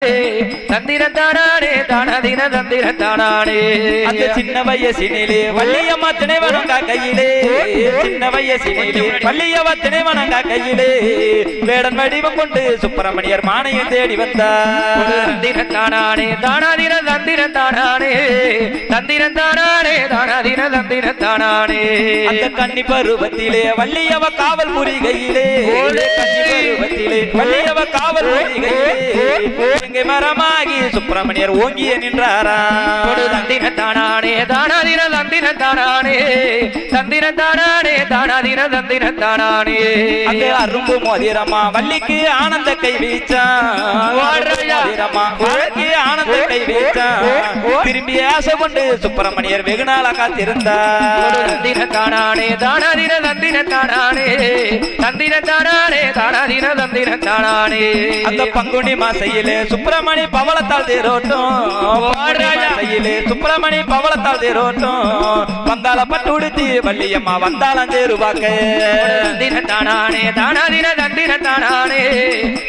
Hey. தந்திரத்தானானே தானதின தந்திரத்தானானே அந்த சின்ன வயசினிலே வள்ளியம்மா திணைவனங்கா கையிலே. சின்ன வயசினிலே வள்ளியம்மா திணைவனங்கா கையிலே வேடன் வடிவம் கொண்டு சுப்பிரமணியர் மானையை தேடி வந்தார். தந்திரத்தானானே தானாதின தந்திரத்தானானே தந்திரத்தானானே தானாதின தந்திரத்தானானே அந்த கன்னி பருவத்திலே வள்ளியவ காவல் புரிகையிலே. கன்னி பருவத்திலே வள்ளியவ காவல் புரிகையிலே. இங்கே மரமாகி சுப்பிரமணியர் ஓங்கிய நின்றாரா? கொடு தந்திரத்தானானே தானாதின தந்திரத்தானானே தந்திரத்தானானே தானாதின தந்திரத்தானானே அங்கே அரும்பு மோதிரமா வள்ளிக்கு ஆனந்த கை வீச்சான் மோதிரமா வள்ளிக்கு ஆனந்த கை வீச்சான் திரும்பி ஆசை கொண்டு சுப்பிரமணியர் வெகு நாளா காத்திருந்தார் தானாதின தந்திரத்தானானே தந்திரத்தானானே தானாதின தந்திரத்தானானே அந்த பங்குனி மாசையிலே சுப்பிரமணி பவளத்தால் தேரோட்டம். சுப்பிரமணி பவளத்தால் தேரோட்டம். பங்காள பட்டு உடுத்தி வள்ளியம்மா வந்தாளம் தேருவாக்க தந்திரத்தானானே தானாதின தந்திரத்தானானே.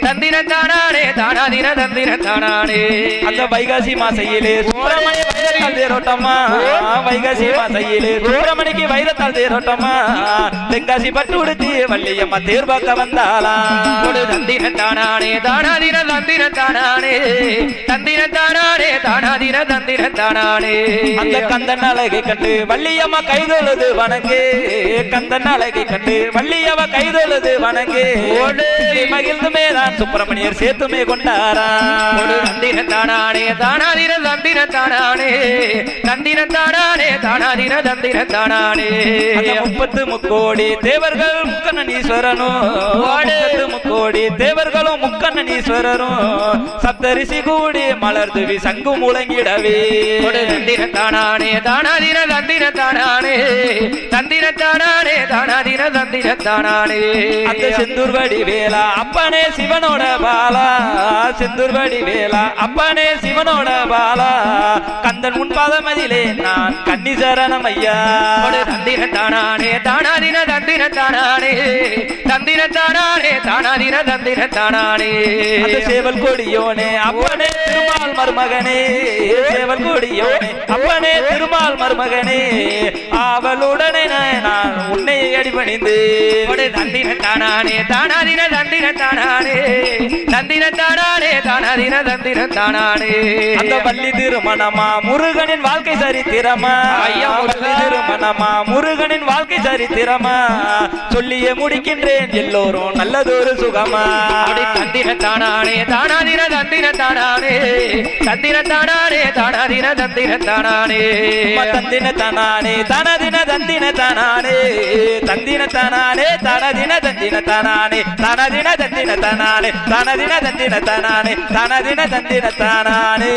தந்திரத்தானானே தானாதின தந்திரத்தானானே. அந்த வைகாசி மாசையிலே சுப்பிரமணி வைரத்தால் தேரோட்டமா? வைகாசி மாசையிலே சுப்பிரமணிக்கு வைரத்தால் தேரோட்டமா? தென்காசி பட்டு உடுத்தி வள்ளியம்மா தேர்வாக்க வந்தாளாம் கொடு தந்திரத்தானானே தானாதின தந்திரத்தானானே. தந்திரத்தானானே தானாதின தந்திரத்தானானே. அந்த கந்தன் அழகை கண்டு வள்ளியம்மா கைதொழுது வணங்கு. கந்தன் அழகை கண்டு வள்ளியம்மா கைதொழுது வணங்கு. மகிழ்ந்துமே தான் சுப்பிரமணியர் சேர்த்துமே கொண்டாரா? கொடு தந்திரத்தானானே தானாதின தந்திரத்தானானே தந்திரத்தானானே தானாதின தந்திரத்தானானே. அந்த முப்பத்து முக்கோடி தேவர்கள் முக்கண்ணனீஸ்வரனும் முப்பத்து முக்கோடி தேவர்களும் முக்கண்ணனீஸ்வரரும் சப்தரிசி கூடி மலர்துவி சங்கு முழங்கிடவே. கொடு தந்திரத்தானானே தானாதின தந்திரத்தானானே தந்திரத்தானானே தானாதின தந்திரத்தானானே. அந்த செந்தூர் வேலா அப்பனே சிவனோட பாலா. செந்தூர் வேலா அப்பனே சிவனோட பாலா. கந்தன் முன் பாதமதிலே நான் கன்னி சரணம் ஐயா. கொடு தந்திரத்தானானே தானாதின தந்திரத்தானானே தந்திரத்தானானே தானாதின தந்திரத்தானானே அந்த சேவல் கொடியோனே அப்பனே திருமால் மருமகனே. சேவல் கொடியோனே அப்பனே திருமால் மருமகனே. அவளுடனே நான் உன்னை அடிபணிந்து கொடு தந்திரத்தானானே தானாதின தந்திரத்தானானே தந்திரத்தானானே தானாதின தந்திரத்தானானே அந்த பள்ளி திருமணமா முருகனின் வாழ்க்கை சரித்திரமா? ஐயா, பள்ளி திருமணமா முருகனின் வாழ்க்கை சரித்திரமா? சொல்லியே முடிக்கின்றேன் எல்லோரும் நல்லதொரு சுகமா? அப்படி தந்திரத்தானானே தானாதின தந்திரத்தானானே தந்திரத்தானானே தானாதின தந்திரத்தானானே தந்தின தனானே. தனதின தந்தின தனானே தந்தின தனானே தனதின தந்தின தனானே தனதின தந்தின தனானே தனதின தந்தின தனானே தனதின தந்தின தனானே.